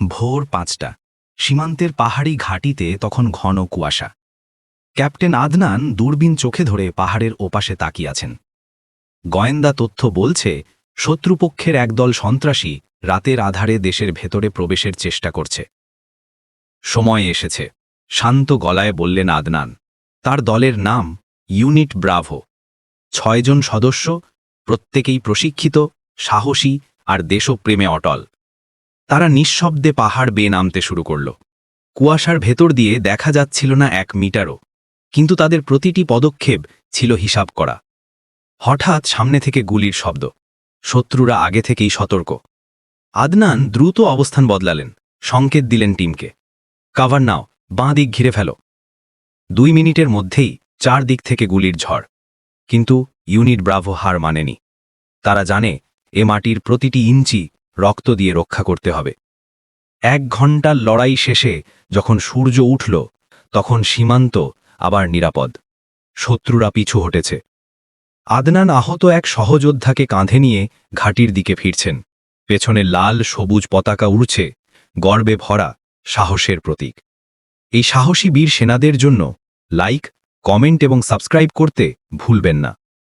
ভোর পাঁচটা। সীমান্তের পাহাড়ি ঘাটিতে তখন ঘন কুয়াশা। ক্যাপ্টেন আদনান দূরবীন চোখে ধরে পাহাড়ের ওপাশে তাকিয়ে আছেন। গোয়েন্দা তথ্য বলছে, শত্রুপক্ষের একদল সন্ত্রাসী রাতের আধারে দেশের ভেতরে প্রবেশের চেষ্টা করছে। সময় এসেছে। শান্ত গলায় বললেন আদনান, তার দলের নাম ইউনিট ব্রাভো। ছয়জন সদস্য, প্রত্যেকেই প্রশিক্ষিত, সাহসী আর দেশপ্রেমে অটল। তারা নিঃশব্দে পাহাড় বেয়ে নামতে শুরু করল। কুয়াশার ভেতর দিয়ে দেখা যাচ্ছিল না এক মিটারও। কিন্তু তাদের প্রতিটি পদক্ষেপ ছিল হিসাব করা। হঠাৎ সামনে থেকে গুলির শব্দ। শত্রুরা আগে থেকেই সতর্ক। আদনান দ্রুত অবস্থান বদলালেন। সংকেত দিলেন টিমকে। কাভার নাও, বাঁ দিক ঘিরে ফেলো। দুই মিনিটের মধ্যেই চার দিক থেকে গুলির ঝড়। কিন্তু ইউনিট ব্রাভো হার মানেনি। তারা জানে, এ মাটির প্রতিটি ইঞ্চি রক্ত দিয়ে রক্ষা করতে হবে। এক ঘণ্টার লড়াই শেষে যখন সূর্য উঠল, তখন সীমান্ত আবার নিরাপদ। শত্রুরা পিছু হটেছে। আদনান আহত এক সহযোদ্ধাকে কাঁধে নিয়ে ঘাটির দিকে ফিরছেন। পেছনে লাল সবুজ পতাকা উড়ছে, গর্বে ভরা সাহসের প্রতীক। এই সাহসী বীর সেনাদের জন্য লাইক, কমেন্ট এবং সাবস্ক্রাইব করতে ভুলবেন না।